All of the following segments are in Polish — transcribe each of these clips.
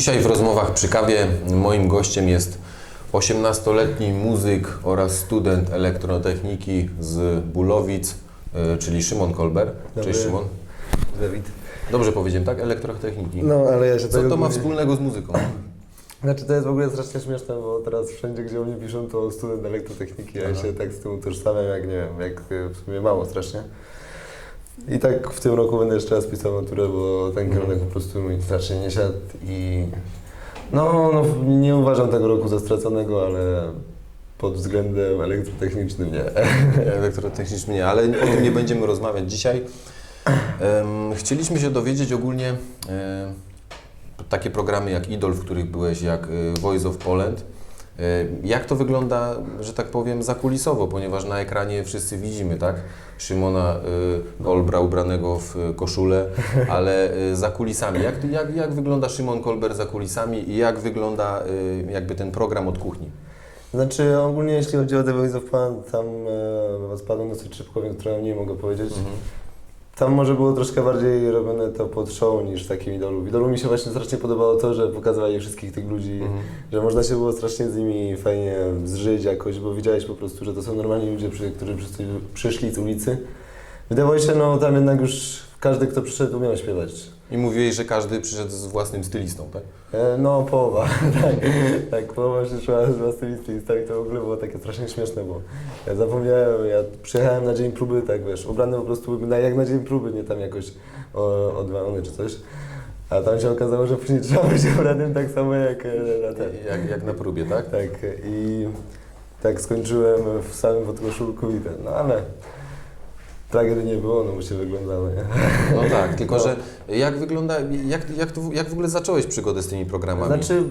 Dzisiaj w rozmowach przy kawie moim gościem jest 18-letni muzyk oraz student elektrotechniki z Bulowic, y, czyli Szymon Kolber. Dobry. Cześć Szymon. Dawid. Dobrze powiedziałem, tak? Elektrotechniki. No, ale ja się Co to ma głównie- wspólnego z muzyką? Znaczy to jest w ogóle strasznie śmieszne, bo teraz wszędzie, gdzie o mnie piszą, to student elektrotechniki, ja się tak z tym utożsamiam, jak nie wiem, jak e, w sumie mało strasznie. I tak w tym roku będę jeszcze raz pisał maturę, bo ten Mhm. kierunek po prostu mi strasznie nie siadł i no, no nie uważam tego roku za straconego, ale pod względem elektrotechnicznym nie. Elektrotechniczny nie, ale o tym nie będziemy rozmawiać dzisiaj. Em, chcieliśmy się dowiedzieć ogólnie em, takie programy jak Idol, w których byłeś, jak y, Voice of Poland. E, Jak to wygląda, że tak powiem, zakulisowo, ponieważ na ekranie wszyscy widzimy, tak? Szymona y, Olbra ubranego w y, koszulę, ale y, za kulisami. Jak, jak, jak wygląda Szymon Kolber za kulisami i jak wygląda y, jakby ten program od kuchni? Znaczy ogólnie jeśli chodzi o The Voice of Poland, tam e, spadłem dosyć szybko, więc trochę mniej mogę powiedzieć. Mhm. Tam może było troszkę bardziej robione to pod show niż takim idolu. Idolu mi się właśnie strasznie podobało to, że pokazywali wszystkich tych ludzi, Mhm. że można się było strasznie z nimi fajnie zżyć jakoś, bo widziałeś po prostu, że to są normalni ludzie, którzy przyszli z ulicy. Wydawało się, no tam jednak już każdy, kto przyszedł, umiał śpiewać. I mówiłeś, że każdy przyszedł z własnym stylistą, tak? E, No, połowa, tak, tak, połowa przyszła z własnymi stylistami, to w ogóle było takie strasznie śmieszne, bo ja zapomniałem, ja przyjechałem na dzień próby, tak wiesz, ubrany po prostu na, jak na dzień próby, nie tam jakoś o, odwalony czy coś, a tam się okazało, że później trzeba być ubranym tak samo jak e, na ten. Jak, jak na próbie, tak? Tak, i tak skończyłem w samym podkoszulku i ten, no ale tragedii nie było, no bo się wyglądało, nie? No tak, tylko No. że jak wygląda, jak, jak, jak w ogóle zacząłeś przygodę z tymi programami? Znaczy,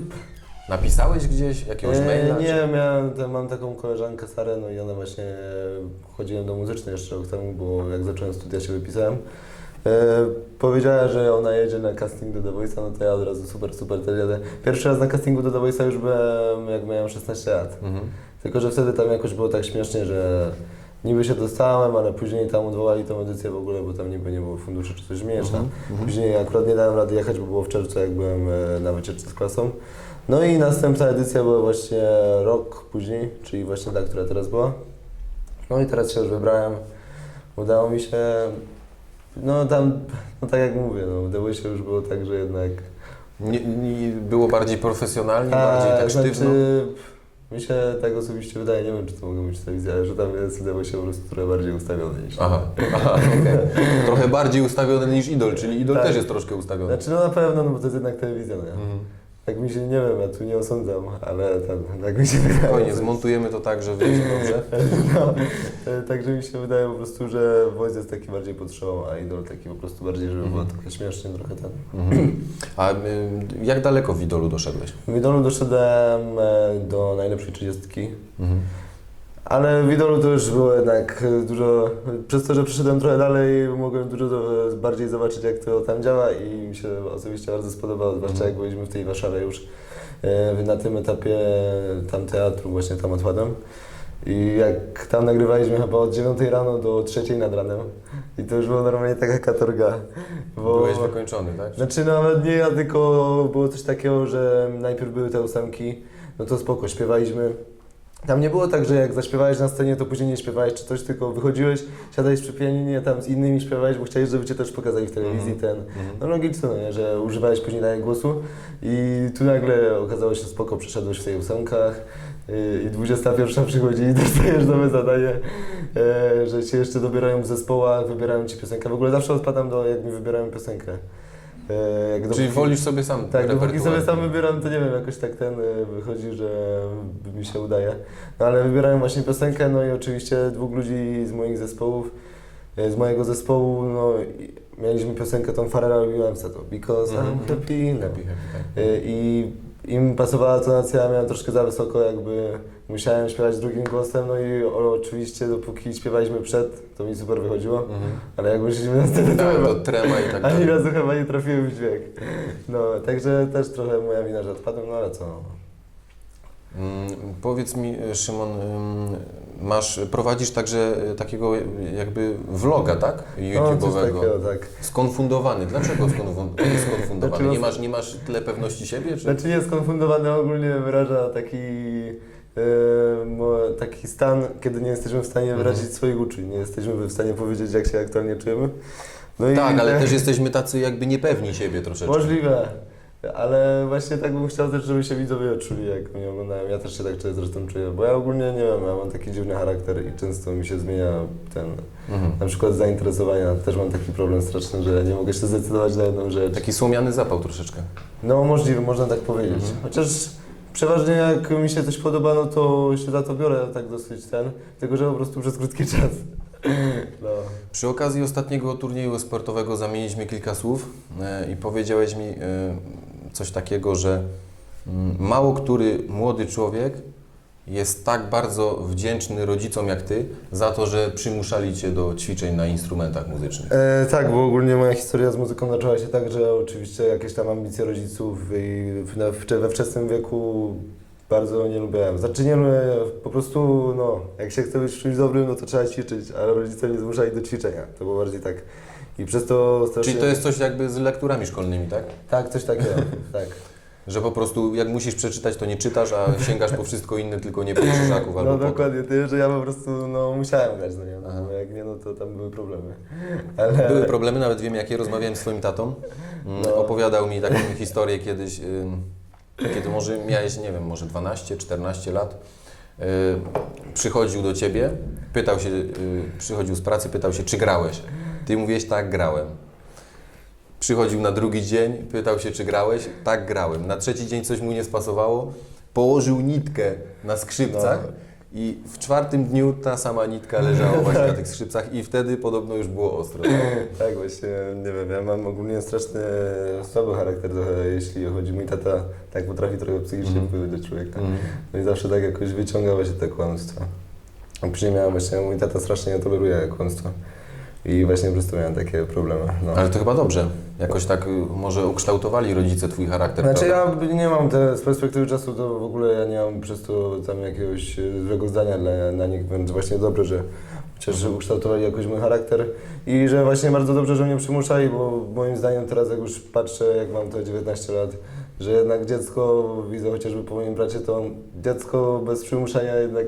Napisałeś gdzieś jakiegoś E, maila? Nie, miałem, te, mam taką koleżankę Sarę, no i ona właśnie, e, chodziłem do muzycznej jeszcze rok temu, bo jak zacząłem studia się wypisałem. E, powiedziała, że ona jedzie na casting do The Voice'a, no to ja od razu super, super też jadę. Pierwszy raz na castingu do The Voice'a już byłem, jak miałem 16 lat. Mhm. Tylko, że wtedy tam jakoś było tak śmiesznie, że niby się dostałem, ale później tam odwołali tą edycję w ogóle, bo tam niby nie było funduszy czy coś mniejsza. Mhm. Mhm. Później akurat nie dałem rady jechać, bo było w czerwcu, jak byłem e, na wycieczce z klasą. No i następna edycja była właśnie rok później, czyli właśnie ta, która teraz była. No i teraz się już wybrałem. Udało mi się, no tam, no tak jak mówię, no udało się już było tak, że jednak... Nie, nie, było bardziej profesjonalnie, bardziej tak sztywno? znaczy, mi się tak osobiście wydaje, nie wiem czy to mogą być telewizja, ale że tam jest, udało się po prostu trochę bardziej ustawione niż... Aha, aha okej. Trochę bardziej ustawione niż Idol, czyli Idol Tak. też jest troszkę ustawiony. Znaczy no na pewno, no bo to jest jednak telewizja, no. Mhm. Tak mi się, nie wiem, ja tu nie osądzam, ale tam, tak mi się wydaje. Spokojnie, zmontujemy to tak, że wyjdzie dobrze. No, e, także mi się wydaje po prostu, że Voice jest taki bardziej pod show, a Idol taki po prostu bardziej, żeby było Mhm. trochę śmiesznie, trochę ten. Mhm. A jak daleko w Idolu doszedłeś? W Idolu doszedłem e, do najlepszej trzydziestki, Mhm. Ale w Idolu to już było jednak dużo, przez to, że przyszedłem trochę dalej, mogłem dużo bardziej zobaczyć, jak to tam działa i mi się osobiście bardzo spodobało, zwłaszcza Mhm. jak byliśmy w tej Warszawie już e, na tym etapie tam teatru właśnie tam odpadłem. I jak tam nagrywaliśmy chyba od 9 rano do 3 nad ranem i to już było normalnie taka katorga. Bo... Byłeś wykończony, tak? Znaczy no, nawet nie ja, tylko było coś takiego, że najpierw były te ósemki, no to spoko, śpiewaliśmy. Tam nie było tak, że jak zaśpiewałeś na scenie, to później nie śpiewałeś czy coś, tylko wychodziłeś, siadałeś przy pianinie, tam z innymi śpiewałeś, bo chciałeś, żeby Cię też pokazali w telewizji Mhm. ten... Mhm. No logiczne, no, nie, że używałeś później danego głosu i tu nagle okazało się spoko, przeszedłeś w tej ósemkach yy, i 21 przychodzi i dostajesz nowe zadanie, e, że Cię jeszcze dobierają w zespołach, wybierają Ci piosenkę. W ogóle zawsze odpadam do, jak mi wybierają piosenkę. E, jak Czyli dopóki- wolisz sobie sam tak, dopóki sobie sam wybieram, to nie wiem, jakoś tak ten y, wychodzi, że mi się udaje. No ale wybierałem właśnie piosenkę, no i oczywiście dwóch ludzi z moich zespołów, y, z mojego zespołu, no i mieliśmy piosenkę tą Farera Williamsa, to Because Mhm, I'm mhm. Happy. No. Happy, happy, tak. I im pasowała tonacja, miałem troszkę za wysoko, jakby musiałem śpiewać drugim głosem, no i oczywiście dopóki śpiewaliśmy przed, to mi super wychodziło, Mhm. ale jak wyszliśmy na scenę, to Tak, chyba- to trema i tak ani dalej. razu chyba nie trafiłem w dźwięk. No, także też trochę moja wina, że odpadłem, no ale co. Mm, Powiedz mi, Szymon, ym, masz, prowadzisz także e, takiego jakby vloga, tak? No, YouTube'owego. takiego, tak. Skonfundowany. Dlaczego skonfun- skonfundowany? Znaczy, Nie masz, nie masz tyle pewności siebie? Czy... Znaczy jest konfundowany ogólnie wyraża taki, taki stan, kiedy nie jesteśmy w stanie Mhm. wyrazić swoich uczuć, nie jesteśmy w stanie powiedzieć, jak się aktualnie czujemy. No i tak, ale te- też jesteśmy tacy jakby niepewni siebie troszeczkę. Możliwe, ale właśnie tak bym chciał też, żeby się widzowie czuli, jak mnie oglądają. Ja też się tak czuję, zresztą czuję, bo ja ogólnie nie wiem, ja mam taki dziwny charakter i często mi się zmienia ten, Mhm. na przykład zainteresowania. Też mam taki problem straszny, że nie mogę się zdecydować na jedną rzecz. Taki słomiany zapał troszeczkę. No możliwe, można tak powiedzieć. Mhm. Chociaż przeważnie jak mi się coś podoba, no to się za to biorę tak dosyć ten, tylko że po prostu przez krótki czas. No. Przy okazji ostatniego turnieju sportowego zamieniliśmy kilka słów e, i powiedziałeś mi e, coś takiego, że mm, mało który młody człowiek jest tak bardzo wdzięczny rodzicom jak ty za to, że przymuszali cię do ćwiczeń na instrumentach muzycznych. E, tak, bo ogólnie moja historia z muzyką zaczęła się tak, że oczywiście jakieś tam ambicje rodziców i w, we wczesnym wieku bardzo nie lubiłem. Znaczy nie lubię, po prostu no, jak się chce być czymś dobrym, no to trzeba ćwiczyć, ale rodzice mnie zmuszali do ćwiczenia. To było bardziej tak. I przez to strasznie... Czyli to jest coś jakby z lekturami szkolnymi, tak? Tak, coś takiego, tak. Że po prostu jak musisz przeczytać, to nie czytasz, a sięgasz po wszystko inne, tylko nie po krzyżaków albo No po... dokładnie, tyle, że ja po prostu no, musiałem grać, no nie, no, Aha. bo jak nie, no to tam były problemy. Ale... Były problemy, nawet wiem jakie, rozmawiałem z swoim tatą. Mm, No. Opowiadał mi taką historię kiedyś, ym, kiedy może miałeś, nie wiem, może 12-14 lat. Y, Przychodził do ciebie, pytał się, y, przychodził z pracy, pytał się, czy grałeś. Ty mówiłeś, tak, grałem. Przychodził na drugi dzień, pytał się, czy grałeś. Tak, grałem. Na trzeci dzień coś mu nie spasowało. Położył nitkę na skrzypcach No. i w czwartym dniu ta sama nitka leżała właśnie na tych skrzypcach i wtedy podobno już było ostro. Tak? Właśnie, nie wiem, ja mam ogólnie straszny, słaby charakter trochę, jeśli chodzi mój tata, tak potrafi trochę psychicznie wpływać do człowieka. Mm. No i zawsze tak jakoś wyciąga właśnie te kłamstwa. A później miałem właśnie, mój tata strasznie nie toleruje kłamstwa. I właśnie przez to miałem takie problemy. No. Ale to chyba dobrze. Jakoś tak y, może ukształtowali rodzice twój charakter. Znaczy prawda? ja nie mam te, z perspektywy czasu to w ogóle ja nie mam przez to tam jakiegoś e, złego zdania dla, na nich, więc właśnie dobrze, że chociaż ukształtowali jakoś mój charakter i że właśnie bardzo dobrze, że mnie przymuszali, bo moim zdaniem teraz jak już patrzę, jak mam te 19 lat, że jednak dziecko, widzę chociażby po moim bracie, to dziecko bez przymuszania jednak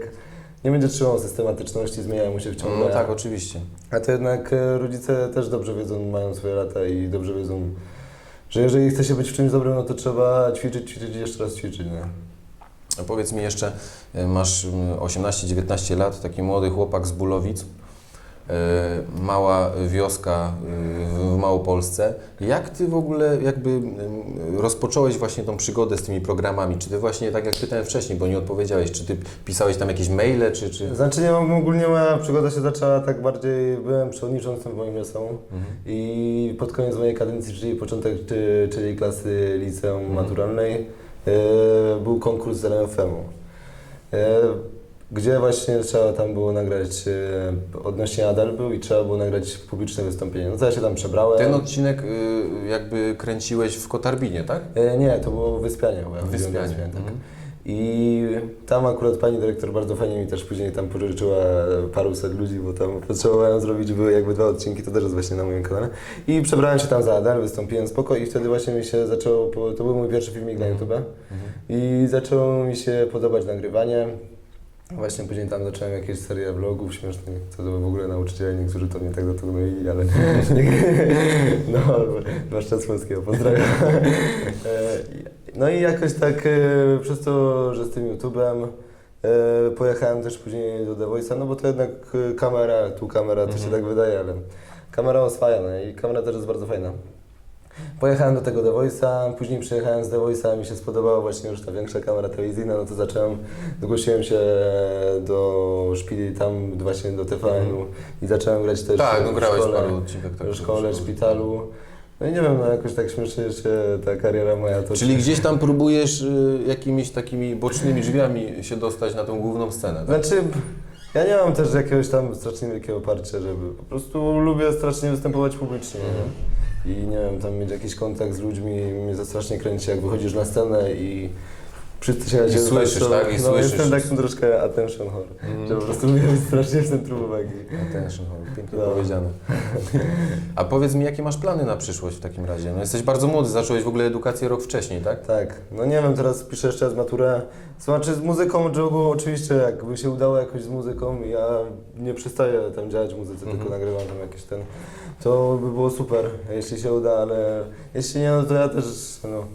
nie będzie trzymał systematyczności, zmienia mu się w ciągu. No tak, oczywiście. A to jednak e, rodzice też dobrze wiedzą, mają swoje lata i dobrze wiedzą, że jeżeli chce się być w czymś dobrym, no to trzeba ćwiczyć, ćwiczyć i jeszcze raz ćwiczyć, nie? A Powiedz mi jeszcze, y, masz y, 18-19 lat, taki młody chłopak z Bulowic, mała wioska y, w Małopolsce. Jak ty w ogóle jakby rozpocząłeś właśnie tą przygodę z tymi programami? Czy ty właśnie, tak jak pytałem wcześniej, bo nie odpowiedziałeś, czy ty pisałeś tam jakieś maile, czy... czy... Znaczy nie ogólnie moja przygoda się zaczęła tak bardziej, byłem przewodniczącym w moim liceum Mhm. i pod koniec mojej kadencji, czyli początek, czy- czyli klasy liceum Mhm. maturalnej, e, był konkurs z LMFM-u. E, gdzie właśnie trzeba tam było nagrać, e, odnośnie Adel był i trzeba było nagrać publiczne wystąpienie. No to ja się tam przebrałem. Ten odcinek y, jakby kręciłeś w Kotarbinie, tak? E, nie, to było Wyspianie. Na Wyspianie. Wyspianie, tak. Mhm. I tam akurat pani dyrektor bardzo fajnie mi też później tam pożyczyła paruset ludzi, bo tam potrzebowałem zrobić, były jakby dwa odcinki, to też jest właśnie na moim kanale. I przebrałem się tam za Adel, wystąpiłem spoko i wtedy właśnie mi się zaczęło, po- to był mój pierwszy filmik na YouTube Mhm. i zaczęło mi się podobać nagrywanie. Właśnie później tam zacząłem jakieś serie vlogów śmiesznych, co to w ogóle nauczyciele, niektórzy to mnie tak do tego mieli, ale no, zwłaszcza z polskiego, pozdrawiam. E, No i jakoś tak e, przez to, że z tym YouTube'em e, pojechałem też później do The Voice'a, no bo to jednak kamera, tu kamera, to się Mhm. tak wydaje, ale kamera oswaja, no i kamera też jest bardzo fajna. Pojechałem do tego The Voice'a, później przyjechałem z The Voice'a, mi się spodobało właśnie już ta większa kamera telewizyjna, no to zacząłem, zgłosiłem się do szpili, tam właśnie do TVN-u i zacząłem grać też Tak, no w grałeś w szkole, paru tak, w szkole, tak. szpitalu. No i nie wiem, no jakoś tak śmiesznie się ta kariera moja toczy. Czyli gdzieś tam próbujesz y, jakimiś takimi bocznymi drzwiami się dostać na tą główną scenę, tak? Znaczy, ja nie mam też jakiegoś tam strasznie wielkiego oparcia, żeby po prostu lubię strasznie występować publicznie. Mhm. Nie? I nie wiem, tam mieć jakiś kontakt z ludźmi, mnie to strasznie kręci, jak wychodzisz na scenę i wszyscy się I słyszysz, tak? I no, słyszysz jestem takim troszkę attention whore, Mhm. że po prostu lubię być strasznie w centrum uwagi. Attention, hall, pięknie No. powiedziane. A powiedz mi, jakie masz plany na przyszłość w takim razie? No jesteś bardzo młody, zacząłeś w ogóle edukację rok wcześniej, tak? Tak, no nie wiem, teraz piszę jeszcze raz maturę. Znaczy z muzyką jogu oczywiście, jakby się udało jakoś z muzyką, ja nie przestaję tam działać w muzyce, Mhm. tylko nagrywam tam jakieś ten, to by było super, jeśli się uda, ale jeśli nie, no to ja też, no,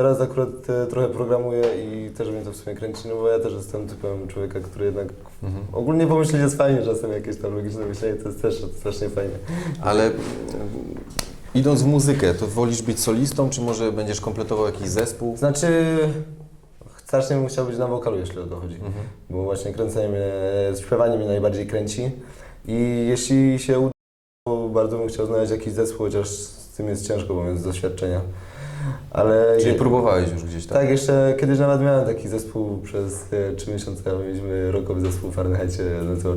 teraz akurat e, trochę programuję i też mnie to w sumie kręci, no bo ja też jestem typem człowieka, który jednak Mhm. ogólnie pomyśleć jest fajnie, czasem jakieś tam logiczne myślenie, to jest też strasznie fajne. Ale mm, idąc w muzykę, to wolisz być solistą, czy może będziesz kompletował jakiś zespół? Znaczy, strasznie bym chciał być na wokalu, jeśli o to chodzi. Mhm. bo właśnie kręcenie mnie, śpiewanie mnie najbardziej kręci i jeśli się uda, to bardzo bym chciał znaleźć jakiś zespół, chociaż z tym jest ciężko, bo jest z doświadczenia. Ale Czyli je- próbowałeś już gdzieś, tak? tak, jeszcze kiedyś nawet miałem taki zespół przez e, 3 miesiące, mieliśmy rokowy zespół w Fahrenheitie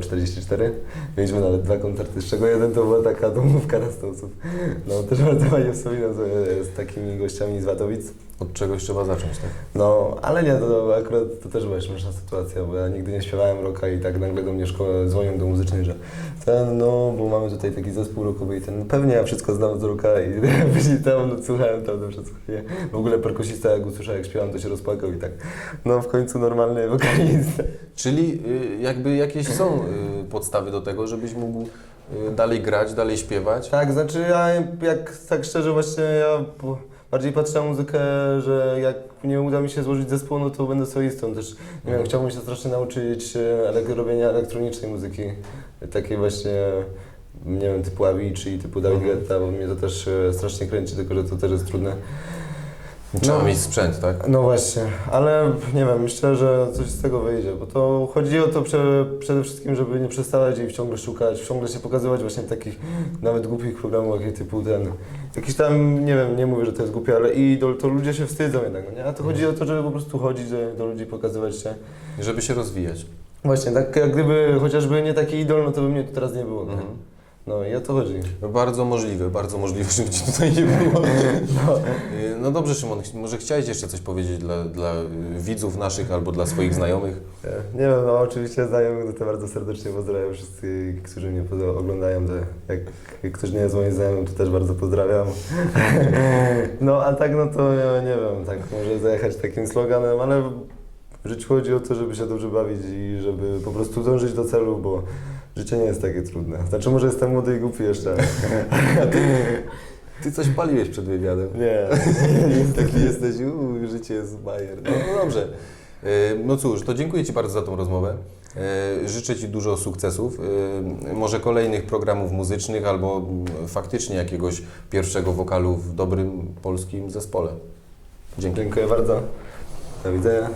44. Mieliśmy nawet dwa koncerty, z czego jeden to była taka domówka na 100 osób. No też bardzo fajnie wspominam sobie z takimi gościami z Watowic. Od czegoś trzeba zacząć, tak? No, ale nie, to akurat to też była śmieszna sytuacja, bo ja nigdy nie śpiewałem rocka i tak nagle do mnie szkoły dzwonią do muzycznej, że ten, no, bo mamy tutaj taki zespół rockowy i ten, pewnie ja wszystko znam z rocka i później tam no, słuchałem tam to wszystko, nie? W ogóle perkusista jak usłyszał jak śpiewam, to się rozpłakał i tak, no w końcu normalny wokalista. Czyli y, jakby jakieś są y, podstawy do tego, żebyś mógł y, dalej grać, dalej śpiewać? Tak, znaczy ja jak tak szczerze właśnie ja po, bardziej patrzę na muzykę, że jak nie uda mi się złożyć zespołu, no to będę solistą też. Nie wiem, chciałbym się strasznie nauczyć e, robienia elektronicznej muzyki, takiej właśnie, nie wiem, typu Avicii, typu David Mhm. Guetta, bo mnie to też e, strasznie kręci, tylko że to też jest trudne. Trzeba No. mieć sprzęt, tak? No właśnie, ale nie wiem, myślę, że coś z tego wyjdzie, bo to chodzi o to prze, przede wszystkim, żeby nie przestawać i ciągle szukać, ciągle się pokazywać właśnie takich nawet głupich programach, jak typu ten, jakiś tam, nie wiem, nie mówię, że to jest głupie, ale idol, to ludzie się wstydzą jednak, no nie? A to chodzi o to, żeby po prostu chodzić, żeby do ludzi pokazywać się. Żeby się rozwijać. Właśnie, tak jak gdyby chociażby nie taki idol, no to by mnie tu teraz nie było, nie? No i o to chodzi. No Bardzo możliwe, bardzo możliwe, żeby Ci tutaj nie było. No. Y, No dobrze Szymon, może chciałeś jeszcze coś powiedzieć dla, dla y, widzów naszych albo dla swoich znajomych? E, Nie wiem, no oczywiście znajomych, no to bardzo serdecznie pozdrawiam wszystkich, którzy mnie oglądają, jak, jak ktoś nie jest moim znajomym, to też bardzo pozdrawiam. No a tak, no to ja nie wiem, tak może zajechać takim sloganem, ale w życiu chodzi o to, żeby się dobrze bawić i żeby po prostu dążyć do celu, bo życie nie jest takie trudne. Znaczy może jestem młody i głupi jeszcze. Ty coś paliłeś przed wywiadem. Nie, Taki jesteś, uuu, życie jest bajer. No, no dobrze. Y, No cóż, to dziękuję Ci bardzo za tą rozmowę. Y, Życzę Ci dużo sukcesów, y, może kolejnych programów muzycznych albo mm, faktycznie jakiegoś pierwszego wokalu w dobrym polskim zespole. Dzięki. Dziękuję bardzo. Do widzenia.